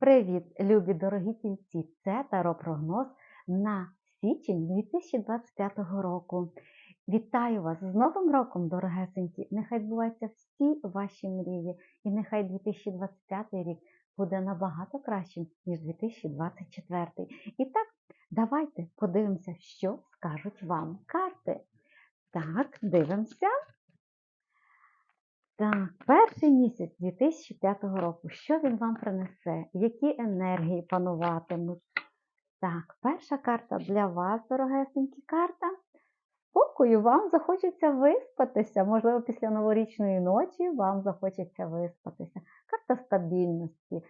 Привіт, любі дорогі тільці! Це таро-прогноз на січень 2025 року. Вітаю вас з Новим роком, дорогесенькі! Нехай збуваються всі ваші мрії, і нехай 2025 рік буде набагато кращим, ніж 2024. І так, давайте подивимося, що скажуть вам карти. Так, дивимося. Так, перший місяць 2005 року. Що він вам принесе? Які енергії пануватимуть? Так, перша карта для вас, дорогесенькі карта. Спокою, вам захочеться виспатися. Можливо, після новорічної ночі вам захочеться виспатися. Карта стабільності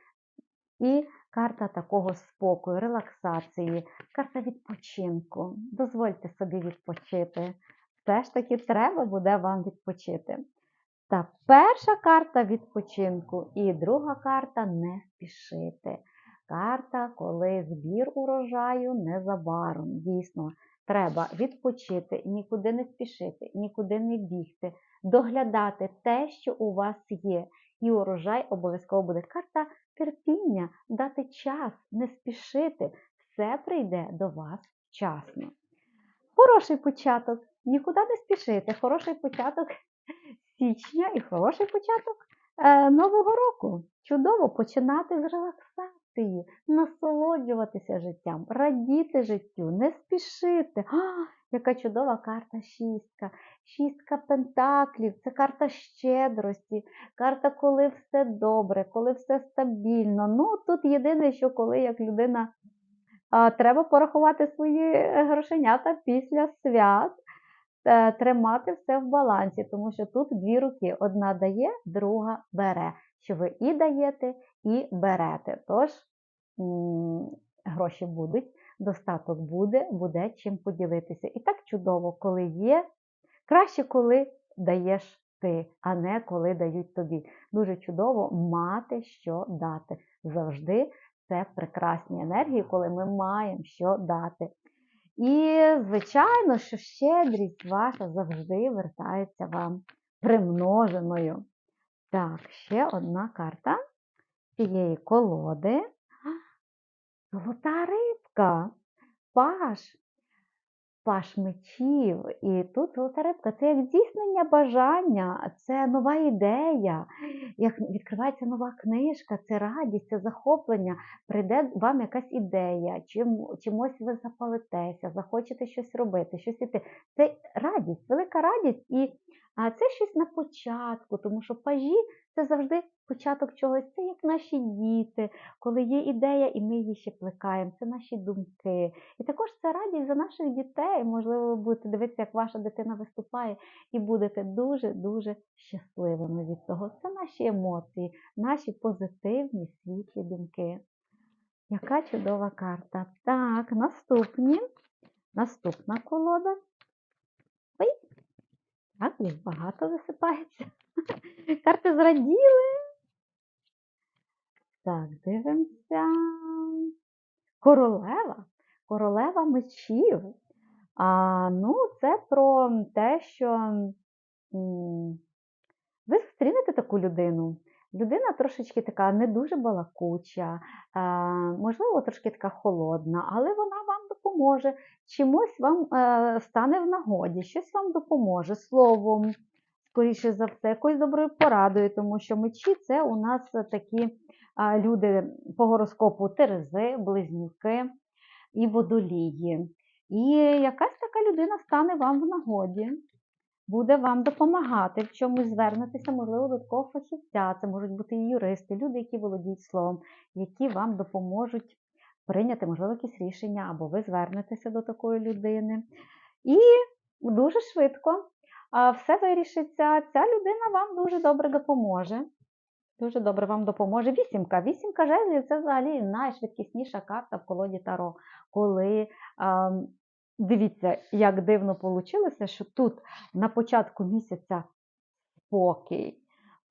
і карта такого спокою, релаксації, карта відпочинку. Дозвольте собі відпочити. Все ж таки треба буде вам відпочити. Та перша карта відпочинку і друга карта не спішити. Карта, коли збір урожаю незабаром. Дійсно, треба відпочити, нікуди не спішити, нікуди не бігти, доглядати те, що у вас є. І урожай обов'язково буде. Карта терпіння, дати час, не спішити. Все прийде до вас вчасно. Хороший початок, нікуди не спішити. Хороший початок січня і хороший початок е, нового року. Чудово починати з релаксації, насолоджуватися життям, радіти життю, не спішити. А, яка чудова карта шістка. Шістка пентаклів це карта щедрості, карта, коли все добре, коли все стабільно. Ну, тут єдине, що коли як людина. Треба порахувати свої грошенята після свят, тримати все в балансі, тому що тут дві руки: одна дає, друга бере. Що ви і даєте, і берете. Тож гроші будуть, достаток буде, буде чим поділитися. І так чудово, коли є. Краще, коли даєш ти, а не коли дають тобі. Дуже чудово мати що дати. Завжди це прекрасні енергії, коли ми маємо що дати. І, звичайно, що щедрість ваша завжди вертається вам примноженою. Так, ще одна карта цієї колоди. Золота рибка, паш, паш мечів. І тут золота рибка це як здійснення бажання, це нова ідея, як відкривається нова книжка, це радість, це захоплення. Прийде вам якась ідея, чим, чимось ви запалитеся, захочете щось робити, щось іти. Це радість, велика радість. І а це щось на початку, тому що пажі це завжди початок чогось. Це як наші діти, коли є ідея, і ми її ще плекаємо. Це наші думки. І також це радість за наших дітей. Можливо, ви будете дивитися, як ваша дитина виступає, і будете дуже-дуже щасливими від того. Це наші емоції, наші позитивні світлі думки. Яка чудова карта. Так, наступні. Наступна колода. Так, їх багато висипається. Карти зраділи. Так, дивимося. Королева. Королева мечів. А, Ну, це про те, що ви зустрінете таку людину. Людина трошечки така не дуже балакуча, можливо, трошки така холодна, але вона вам допоможе. Чимось вам е, стане в нагоді, щось вам допоможе словом, скоріше за все, якоюсь доброю порадою, тому що мечі це у нас такі люди по гороскопу Терези, близнюки і водолії. І якась така людина стане вам в нагоді, буде вам допомагати в чомусь звернутися, можливо, до такого фахівця. Це можуть бути і юристи, люди, які володіють словом, які вам допоможуть прийняти, можливо, якісь рішення, або ви звернетеся до такої людини. І дуже швидко все вирішиться. Ця людина вам дуже добре допоможе. Дуже добре вам допоможе. Вісімка. Вісімка жезлів це взагалі найшвидкісніша карта в колоді Таро. Коли а, дивіться, як дивно вийшло, що тут на початку місяця спокій.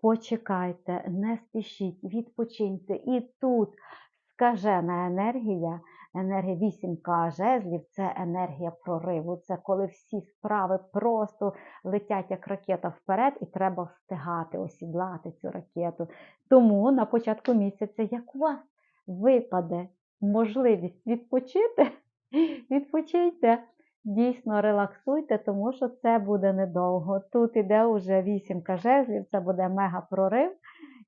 Почекайте, не спішіть, відпочиньте. І тут скажена енергія, енергія вісімка жезлів це енергія прориву. Це коли всі справи просто летять як ракета вперед, і треба встигати осідлати цю ракету. Тому на початку місяця, як у вас випаде можливість відпочити, відпочийте, дійсно релаксуйте, тому що це буде недовго. Тут іде вже вісімка жезлів, це буде мега прорив.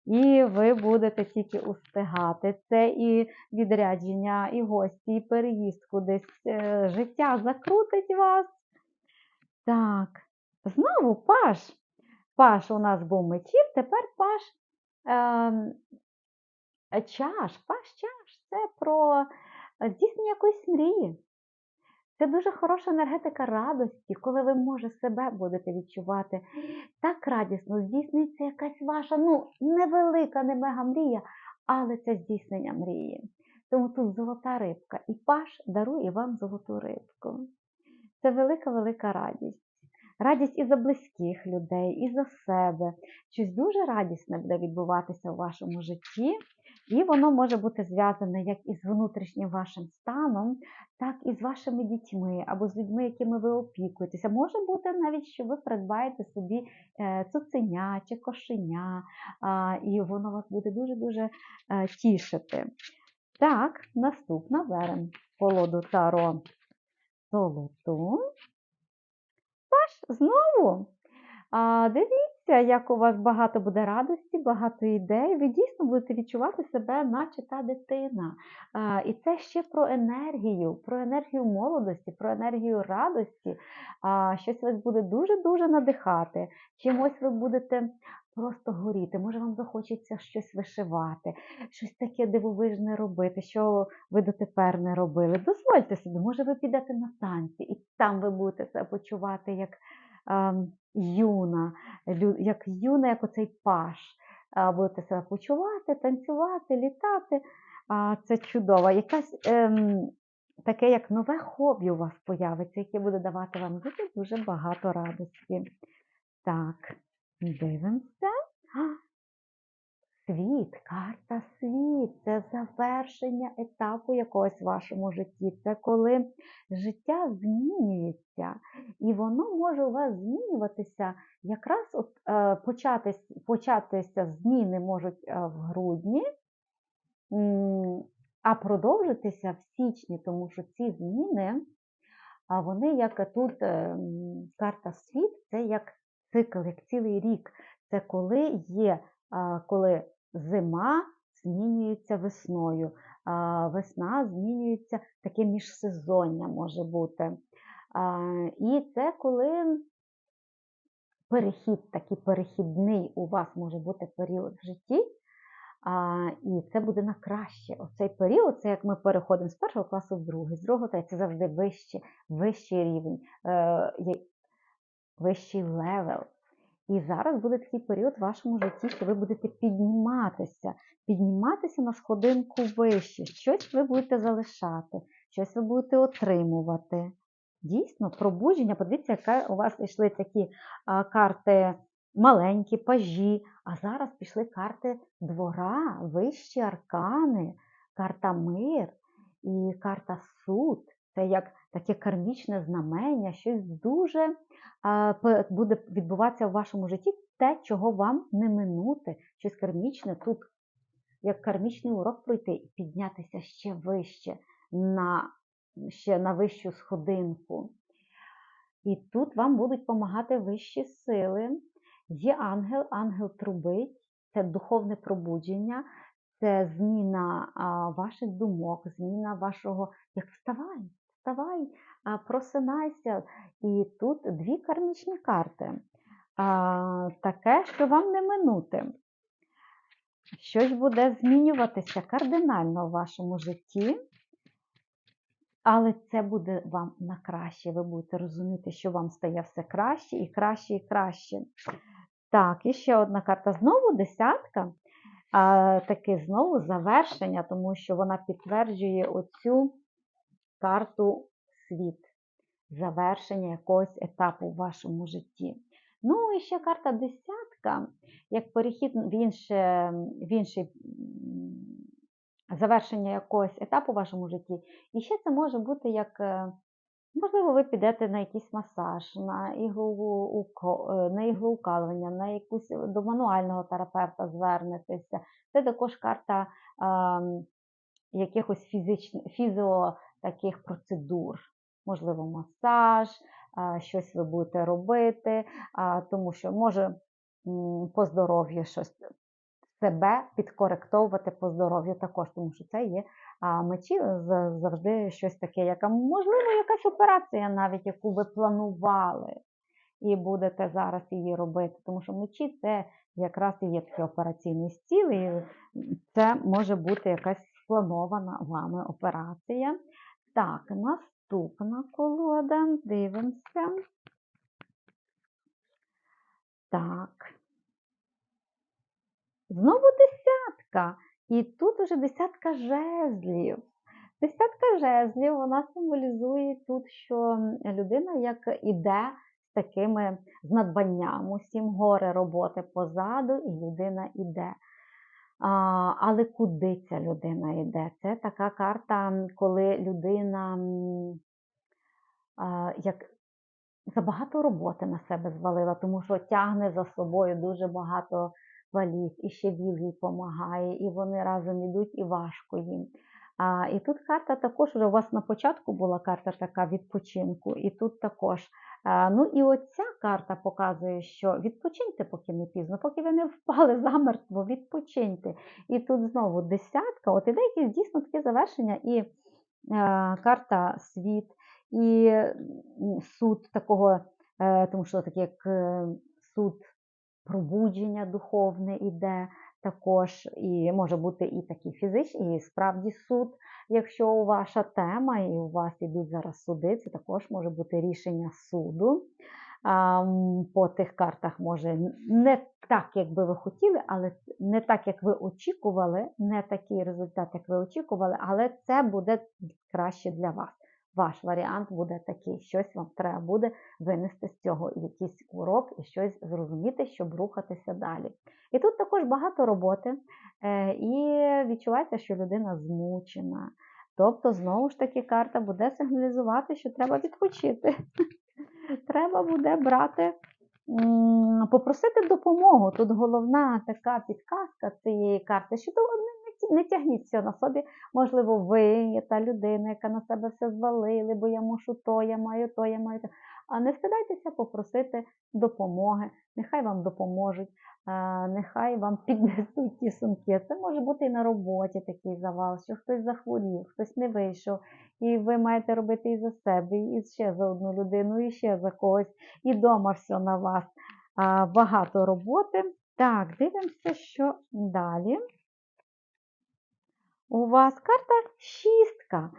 І ви будете тільки устигати. Це і відрядження, і гості, і переїзд кудись. Е, Життя закрутить вас. Так, знову паш. Паш у нас був мечів, тепер паш ем, чаш. Паш чаш це про здійснення якоїсь мрії. Це дуже хороша енергетика радості, коли ви, може, себе будете відчувати так радісно, здійсниться якась ваша, ну, невелика, не мега мрія, але це здійснення мрії. Тому тут золота рибка. І паш дарує вам золоту рибку. Це велика-велика радість. Радість і за близьких людей, і за себе. Щось дуже радісне буде відбуватися у вашому житті. І воно може бути зв'язане як із внутрішнім вашим станом, так і з вашими дітьми або з людьми, якими ви опікуєтеся. Може бути навіть, що ви придбаєте собі е, цуценя чи кошеня, і воно вас буде дуже-дуже е, тішити. Так, наступна беремо колоду Таро Золоту. Тож, знову. А, Дивіться, як у вас багато буде радості, багато ідей. Ви дійсно будете відчувати себе, наче та дитина. А, І це ще про енергію, про енергію молодості, про енергію радості. А, Щось вас буде дуже-дуже надихати. Чимось ви будете. Просто горіти, може вам захочеться щось вишивати, щось таке дивовижне робити, що ви дотепер не робили. Дозвольте собі, може ви підете на танці, і там ви будете себе почувати як юна, як юна, як оцей паш. Будете себе почувати, танцювати, літати. Це чудово. Якась ем, таке, як нове хобі у вас появиться, яке буде давати вам дуже дуже багато радості. Так, дивимося. Світ, карта світ це завершення етапу якогось в вашому житті. Це коли життя змінюється, і воно може у вас змінюватися. Якраз от, е, початись, початися зміни можуть е, в грудні, а продовжитися в січні, тому що ці зміни, вони, як тут е, карта світ, це як цикл, як цілий рік. Це коли є коли зима змінюється весною, весна змінюється таке міжсезоння може бути. І це коли перехід, такий перехідний у вас може бути період в житті. А, І це буде на краще. Оцей період, це як ми переходимо з першого класу в другий, з другого третій, це завжди вищий, вищий рівень, е, вищий левел. І зараз буде такий період в вашому житті, що ви будете підніматися, підніматися на сходинку вище. Щось ви будете залишати, щось ви будете отримувати. Дійсно, пробудження, подивіться, яка у вас йшли такі карти маленькі, пажі, а зараз пішли карти двора, вищі аркани, карта мир і карта суд. Це як таке кармічне знамення, щось дуже буде відбуватися в вашому житті те, чого вам не минути, щось кармічне тут, як кармічний урок пройти і піднятися ще вище, на, ще на вищу сходинку. І тут вам будуть допомагати вищі сили. Є ангел, ангел трубить, це духовне пробудження, це зміна ваших думок, зміна вашого, як вставай, вставай, просинайся. І тут дві кармічні карти. Таке, що вам не минути. Щось буде змінюватися кардинально в вашому житті, але це буде вам на краще. Ви будете розуміти, що вам стає все краще і краще і краще. Так, і ще одна карта. Знову десятка. Таке знову завершення, тому що вона підтверджує оцю карту світ, завершення якогось етапу в вашому житті. Ну і ще карта десятка, як перехід в інше, в інший завершення якогось етапу в вашому житті. І ще це може бути як, е, можливо, ви підете на якийсь масаж, на іглу, е, на іглоукалування, на якусь до мануального терапевта звернетеся. Це також карта якихось фізичних фізіо таких процедур. Можливо, масаж, щось ви будете робити, тому що може по здоров'ю щось себе підкоректовувати по здоров'ю також, тому що це є мечі завжди щось таке, яка, можливо, якась операція навіть, яку ви планували, і будете зараз її робити. Тому що мечі це якраз і є такий операційний стіл, і це може бути якась спланована вами операція. Так, наступна колода. Дивимося. Так. Знову десятка. І тут уже десятка жезлів. Десятка жезлів, вона символізує тут, що людина як іде з такими з усім горе роботи позаду, і людина іде. Але куди ця людина йде? Це така карта, коли людина як забагато роботи на себе звалила, тому що тягне за собою дуже багато валіз, і ще віл їй допомагає, і вони разом йдуть, і важко їм. А, і тут карта також, вже у вас на початку була карта така відпочинку, і тут також. А, ну і оця карта показує, що відпочиньте, поки не пізно, поки ви не впали замертво, відпочиньте. І тут знову десятка, от іде якесь дійсно таке завершення, і е, карта світ, і суд такого, е, тому що таке як е, суд пробудження духовне іде також, і може бути і такий фізичний, і справді суд, якщо ваша тема, і у вас ідуть зараз суди, це також може бути рішення суду. По тих картах може не так, як би ви хотіли, але не так, як ви очікували, не такий результат, як ви очікували, але це буде краще для вас. Ваш варіант буде такий, щось вам треба буде винести з цього якийсь урок і щось зрозуміти, щоб рухатися далі. І тут також багато роботи, е, і відчувається, що людина змучена. Тобто, знову ж таки, карта буде сигналізувати, що треба відпочити. Треба буде брати, попросити допомогу. Тут головна така підказка цієї карти, що то не, тягніть все на собі. Можливо, ви та людина, яка на себе все звалили, бо я мушу то, я маю то, я маю то. А не встидайтеся попросити допомоги. Нехай вам допоможуть, нехай вам піднесуть ті сумки. Це може бути і на роботі такий завал, що хтось захворів, хтось не вийшов, і ви маєте робити і за себе, і ще за одну людину, і ще за когось, і вдома все на вас. Багато роботи. Так, дивимося, що далі. У вас карта шістка.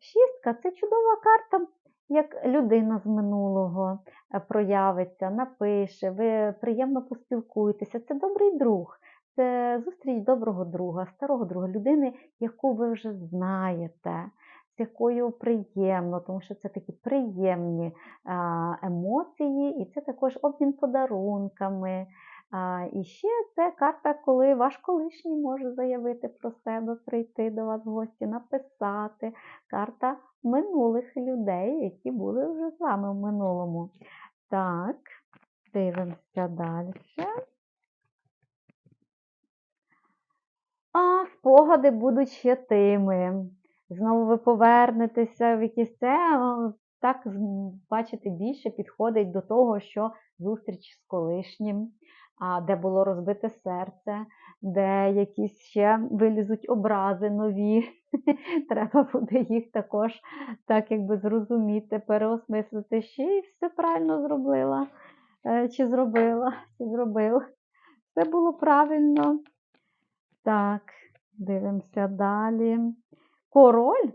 Шістка це чудова карта, як людина з минулого е, проявиться, напише, ви приємно поспілкуєтеся. Це добрий друг, це зустріч доброго друга, старого друга, людини, яку ви вже знаєте, з якою приємно, тому що це такі приємні емоції, і це також обмін подарунками. А, і ще це карта, коли ваш колишній може заявити про себе, прийти до вас в гості, написати. Карта минулих людей, які були вже з вами в минулому. Так, дивимося далі. А спогади будуть ще тими. Знову ви повернетеся в якісь це, так, бачите, більше підходить до того, що зустріч з колишнім, де було розбите серце, де якісь ще вилізуть образи нові. Треба буде їх також так якби зрозуміти, переосмислити, ще й все правильно зробила, е, чи зробила, чи зробив. Все було правильно. Так, дивимося далі. Король.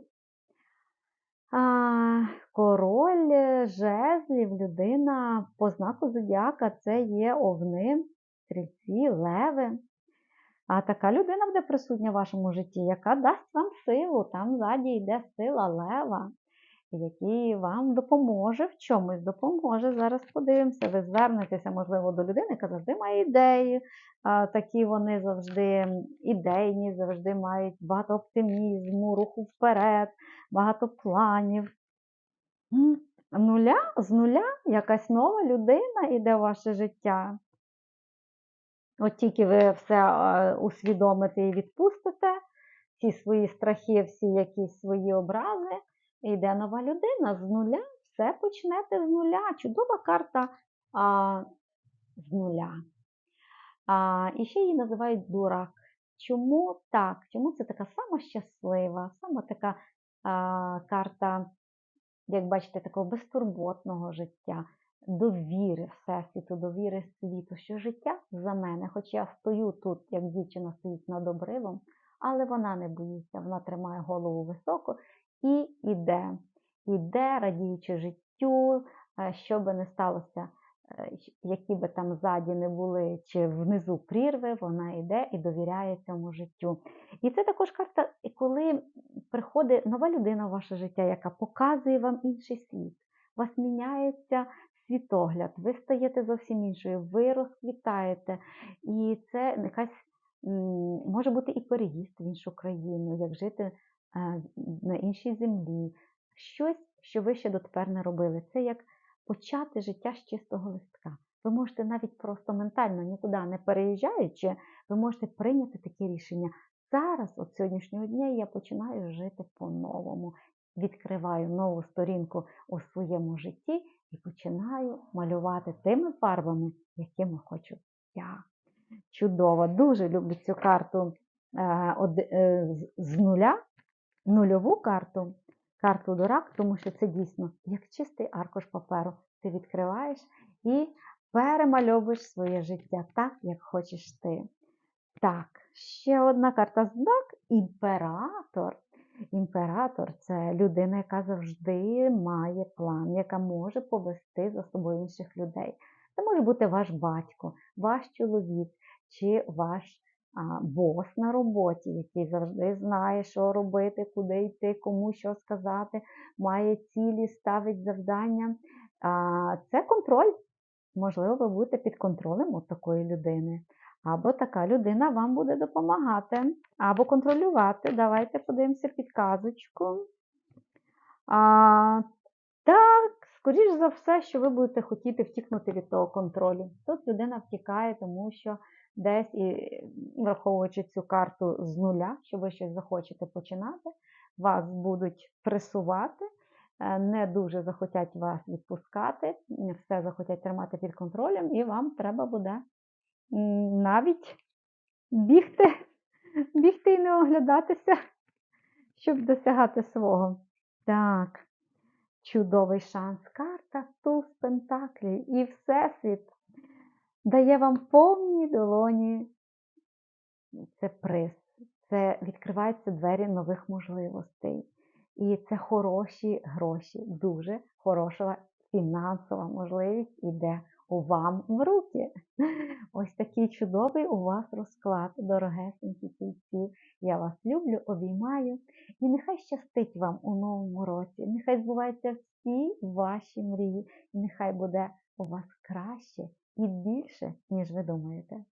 А, король е, жезлів, людина по знаку зодіака це є овни, стрільці, леви. А така людина буде присутня в вашому житті, яка дасть вам силу. Там ззаді йде сила лева, який вам допоможе в чомусь, допоможе. Зараз подивимося, ви звернетеся, можливо, до людини, яка завжди має ідеї. Такі вони завжди ідейні, завжди мають багато оптимізму, руху вперед, багато планів. Нуля, з нуля якась нова людина йде в ваше життя. От тільки ви все усвідомите і відпустите, всі свої страхи, всі якісь свої образи. Йде нова людина з нуля, все почнете з нуля. Чудова карта а, з нуля. А, і ще її називають дурак. Чому так? Чому це така сама щаслива, сама така а, карта, як бачите, такого безтурботного життя, довіри Всесвіту, довіри світу, що життя за мене, хоч я стою тут, як дівчина стоїть над обривом, але вона не боїться, вона тримає голову високо і іде. Іде, радіючи життю, е, що би не сталося, які би там ззаді не були, чи внизу прірви, вона йде і довіряє цьому життю. І це також карта, коли приходить нова людина в ваше життя, яка показує вам інший світ. У вас міняється світогляд, ви стаєте зовсім іншою, ви розквітаєте. І це якась може бути і переїзд в іншу країну, як жити е, на іншій землі. Щось, що ви ще дотепер не робили. Це як почати життя з чистого листка. Ви можете навіть просто ментально нікуди не переїжджаючи, ви можете прийняти таке рішення. Зараз, от сьогоднішнього дня, я починаю жити по-новому, відкриваю нову сторінку у своєму житті і починаю малювати тими фарбами, якими хочу я. Чудово, дуже люблю цю карту е, е, з нуля, нульову карту, карту дурак, тому що це дійсно як чистий аркуш паперу. Ти відкриваєш і перемальовуєш своє життя так, як хочеш ти. Так, ще одна карта знак імператор. Імператор це людина, яка завжди має план, яка може повести за собою інших людей. Це може бути ваш батько, ваш чоловік чи ваш бос на роботі, який завжди знає, що робити, куди йти, кому що сказати, має цілі, ставить завдання. Це контроль. Можливо, ви будете під контролем от такої людини. Або така людина вам буде допомагати, або контролювати. Давайте подивимося підказочку. А, так, скоріш за все, що ви будете хотіти втікнути від того контролю. Тут людина втікає, тому що десь, і враховуючи цю карту з нуля, що ви щось захочете починати, вас будуть пресувати, е, не дуже захотять вас відпускати, все захотять тримати під контролем, і вам треба буде навіть бігти, бігти і не оглядатися, щоб досягати свого. Так, чудовий шанс. Карта туз пентаклів і Всесвіт дає вам повні долоні. Це приз. Це відкриваються двері нових можливостей. І це хороші гроші, дуже хороша фінансова можливість іде у вам в руки. Ось такий чудовий у вас розклад, дорогесенькі тільці. Я вас люблю, обіймаю. І нехай щастить вам у новому році. Нехай збуваються всі ваші мрії. І нехай буде у вас краще і більше, ніж ви думаєте.